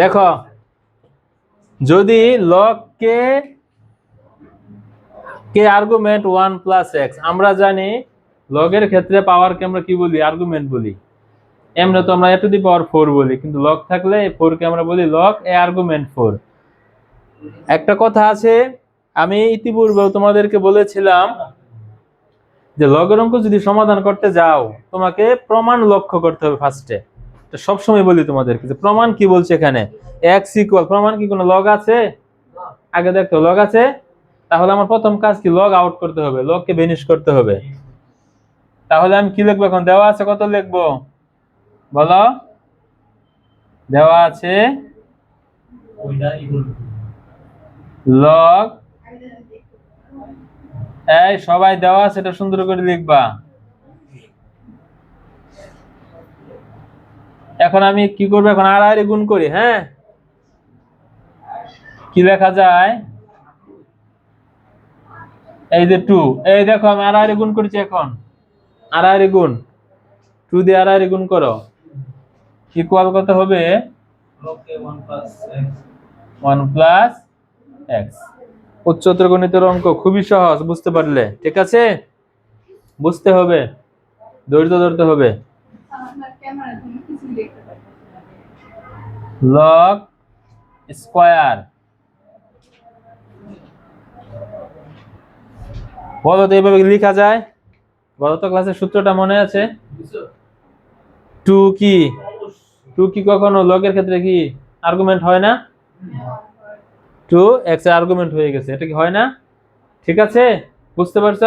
দেখো, যদি লগ কে আর্গুমেন্ট ওয়ান প্লাস এক্স আমরা জানি লগের ক্ষেত্রে পাওয়ারকে আমরা কি বলি? আর্গুমেন্ট বলি। এমনি তো আমরা এ টু দি পাওয়ার ফোর বলি, কিন্তু লগ থাকলে ফোর কে আমরা বলি লক এ আর্গুমেন্ট ফোর একটা কথা আছে, আমি ইতিপূর্বেও তোমাদেরকে বলেছিলাম যে লগের অঙ্ক যদি সমাধান করতে যাও, তোমাকে প্রমাণ লক্ষ্য করতে হবে ফার্স্টে সবসময় বলি তোমাদেরকে যে প্রমাণ কি বলছে এখানে? এক্স ইকুয়াল প্রমাণ কি কোনো লগ আছে? আগে দেখতো লগ আছে? তাহলে আমার প্রথম কাজ কি? লগ আউট করতে হবে লগকে বেনিশ করতে হবে। তাহলে আমি কি লিখব এখন? দেওয়া আছে, কত লিখব? বলো। দেওয়া আছে লগ এই সবাই দেওয়া আছে, এটা সুন্দর করে লিখবা। এখন আমি কি করব? এখন আর গুণ করি হ্যাঁ? কি লেখা যায়? এই যে টু এই দেখো, আমি আর গুণ করেছি এখন। আর গুণ। টু দিয়ে আর গুণ করো। ইকুয়াল কত হবে? ওয়ান প্লাস এক্স উচ্চতর গণিতের অঙ্ক, খুবই সহজ, বুঝতে পারলে। ঠিক আছে? বুঝতে হবে। ধৈর্য ধরতে হবে। লগ স্কোয়ার বলো তো এইভাবে লেখা যায়। গত ক্লাসের সূত্রটা মনে আছে? টু কি টু কি কখনো লগের ক্ষেত্রে কি আর্গুমেন্ট হয় না? টু এক্স আর্গুমেন্ট হয়ে গেছে। এটা কি হয় না? ঠিক আছে? বুঝতে পারছ?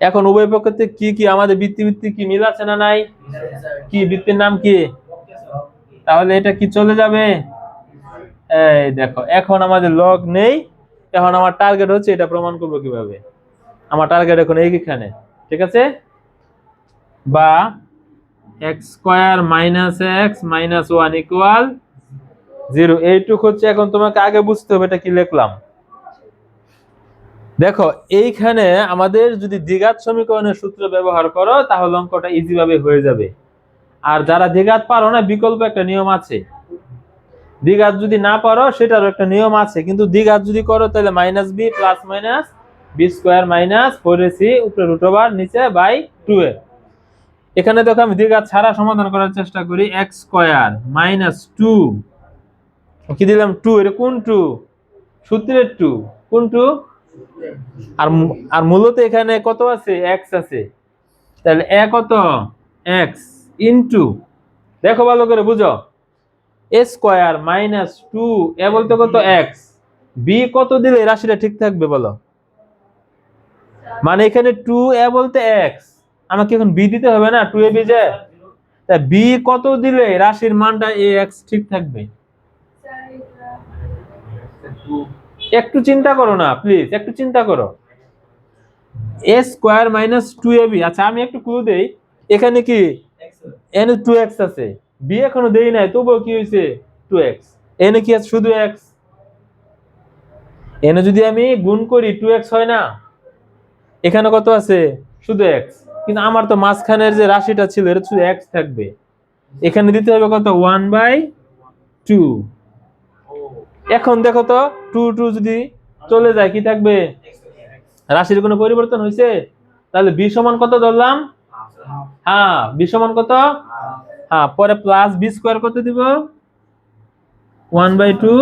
এখন উভয় পক্ষতে কি কি আমাদের বৃত্তি বৃত্তি কি মিল আছে না নাই? কি বৃত্তির নাম কি? তাহলে এটা কি চলে যাবে? এই দেখো, এখন আমাদের লগ নেই, এখন আমার টার্গেট হচ্ছে এটা প্রমাণ করব কীভাবে। আমার টার্গেট এখন এইখানে, ঠিক আছে? বা X square minus X minus one equal zero এইটুক হচ্ছে এখন তোমাকে আগে বুঝতে হবে এটা কি লিখলাম। দেখো, এইখানে আমাদের যদি দ্বিঘাত সমীকরণের সূত্র ব্যবহার করো, তাহলে অঙ্কটা ইজি ভাবে হয়ে যাবে। আর যারা দ্বিঘাত পারো না, বিকল্প একটা নিয়ম আছে। দ্বিঘাত যদি না পারো, সেটারও একটা নিয়ম আছে। কিন্তু দ্বিঘাত যদি করো, তাহলে minus B plus minus B square minus four C উপরে রুট ওভার নিচে বাই টু এ এখানে দেখো, আমি দ্বিঘাত ছাড়া সমাধান করার চেষ্টা করি এক্স স্কোয়ার মাইনাস টু কি দিলাম? টু এটা কোন টু সূত্রের টু কোন টু আর আর মূলত এখানে কত আছে? এক্স আছে। তাহলে এ কত? এক্স ইনটু দেখো ভালো করে বুঝো। A square minus two A বলতে কত? এক্স বি কত দিলে রাশিটা ঠিক থাকবে বলো? মানে এখানে টু এ বলতে এক্স আমাকে এখন বি দিতে হবে না? টু এ বি যে তা বি কত দিলে রাশির মানটা এ এক্স ঠিক থাকবে? একটু চিন্তা করো না প্লিজ একটু চিন্তা করো। A square minus two A B আচ্ছা আমি একটু ক্লু দেই। এখানে কি? এন টু এক্স আছে। বি এখনও দেই নাই, তবুও কি হয়েছে টু এক্স এনে কি আছে? শুধু এক্স এনে যদি আমি গুণ করি টু এক্স হয় না? এখানে কত আছে? শুধু এক্স কিন্তু আমার তো মাঝখানের যে রাশিটা ছিল, এটা শুধু এক্স থাকবে। এখানে দিতে হবে কত? ওয়ান বাই টু এখন দেখো তো টু টু যদি চলে যায়, কি থাকবে? রাশির কোনো পরিবর্তন হয়েছে তাহলে বি সমান কত ধরলাম? হ্যাঁ বি সমান কত? হ্যাঁ পরে প্লাস বি স্কোয়ার কত দিব? One by two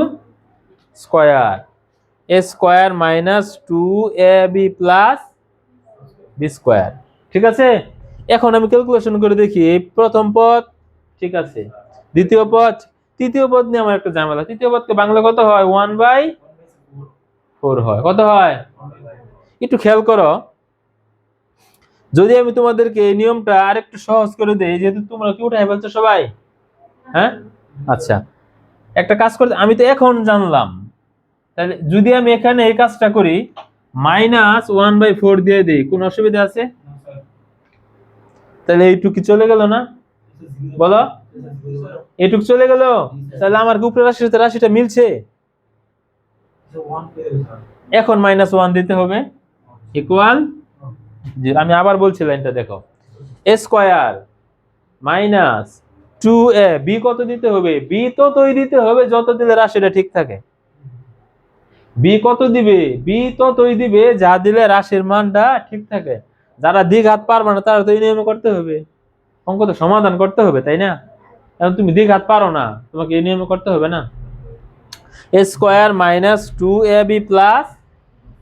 square A square minus two A B plus B square ঠিক আছে? এখন আমি ক্যালকুলেশন করে দেখি প্রথম পদ, ঠিক আছে? দ্বিতীয় পদ তৃতীয় পদ নিয়ে আমার একটা ঝামেলা। তৃতীয় পদকে বাংলা কত হয়? ওয়ান বাই ফোর হয়। কত হয়? একটু খেয়াল করো। যদি আমি তোমাদেরকে এই নিয়মটা আরেকটু সহজ করে দেই, যেহেতু তোমরা কি উঠাই ফেলছো সবাই? হ্যাঁ? আচ্ছা। একটা কাজ করতে আমি তো এখন জানলাম। তাহলে যদি আমি এখানে এই কাজটা করি মাইনাস ওয়ান বাই ফোর দিয়ে দিই, কোন অসুবিধা আছে? তাহলে এইটুকু চলে গেল না? বলো। এইটুকু চলে গেল? তাহলে আমার উপরের রাশির সাথে রাশিটা মিলছে? এখন মাইনাস ওয়ান দিতে হবে। ইকুয়াল আমি আবার বলছি লাইনটা, দেখো। Square minus two A B কত দিতে হবে? বি ততই দিতে হবে, যত দিলে রাশিটা ঠিক থাকে। বি কত দিবে? বি তো ততই দিবে, যা দিলে রাশির মানটা ঠিক থাকে। যারা দ্বিঘাত পারবে না, তারা তো এই নিয়মে করতে হবে। অঙ্ক তো সমাধান করতে হবে, তাই না? এখন তুমি দ্বিঘাত পারো না, তোমাকে এই নিয়মে করতে হবে না। A square minus two A B plus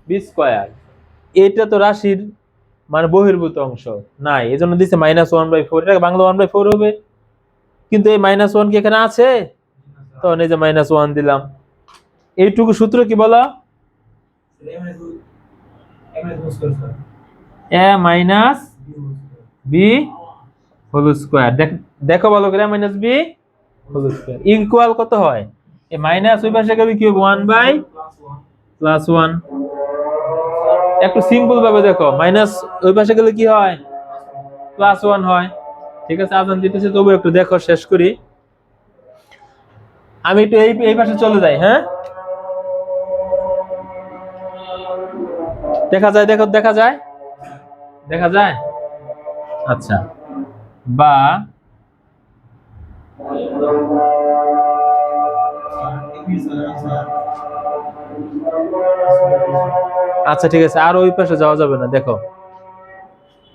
B square এটা তো রাশির মানে বহির্ভূত অংশ, নাই। এই জন্য দিচ্ছে মাইনাস ওয়ান বাই ফোর এটা বাংলা ওয়ান বাই ফোর হবে। কিন্তু এই মাইনাস ওয়ান কি এখানে আছে? তখন এই যে মাইনাস ওয়ান দিলাম। এইটুকু সূত্র কি বলা? A minus B whole square দেখো বলো করে minus B whole square equal কত হয়? এ মাইনাস ওই পাশে গেলে কি হবে? ওয়ান বাই প্লাস ওয়ান একটু সিম্পল ভাবে দেখো। মাইনাস ওই পাশে গেলে কি হয়? প্লাস ওয়ান হয়। ঠিক আছে, আজান দিতেছে তবু একটু দেখো, শেষ করি। আমি একটু এই এই পাশে চলে যাই হ্যাঁ? দেখা যায়, দেখো, দেখা যায়? দেখা যায়? আচ্ছা। বা আচ্ছা ঠিক আছে। আর ওই পাশে যাওয়া যাবে না, দেখো।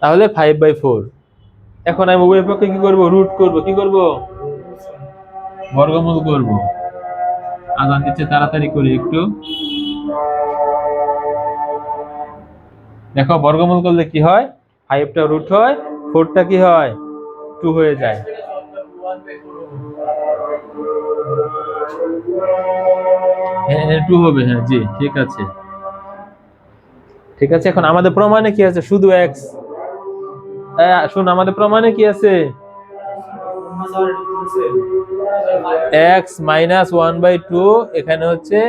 তাহলে ফাইভ বাই ফোর এখন আমি উভয় পক্ষে কি করব? রুট করব। কি করব? বর্গমূল করব। আজান দিচ্ছে, তাড়াতাড়ি করি একটু। দেখো, বর্গমূল করলে কি হয়? ফাইভটা রুট হয় ফোরটা কি হয়? টু হয়ে যায়। হ্যাঁ টু হবে হ্যাঁ জি, ঠিক আছে। ঠিক আছে, এখন আমাদের প্রমাণে কি আছে? শুধু এক্স শুন আমাদের প্রমাণে কি আছে? X minus one by two এখানে হচ্ছে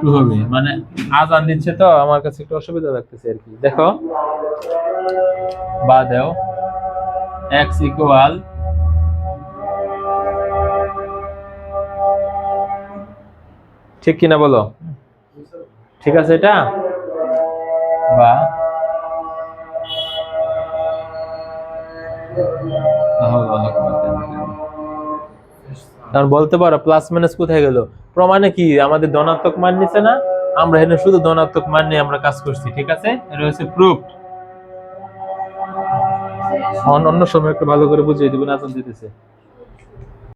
টু হবে। মানে আজান দিচ্ছে তো, আমার কাছে একটু অসুবিধা লাগতেছে আর কি। দেখো। বা দেও। এক্স ইকুয়াল ঠিক কিনা বলো? ঠিক আছে এটা? বা কারণ বলতে পারো প্লাস মাইনাস কোথায় গেল? প্রমাণে কি? আমাদের ধনাত্মক মান নিছে না? আমরা এখানে শুধু ধনাত্মক মান নিয়ে আমরা কাজ করছি ঠিক আছে? এটা হচ্ছে প্রুফ অন্য সময় একটু ভালো করে বুঝিয়ে দিবেন আজান দিতেছে।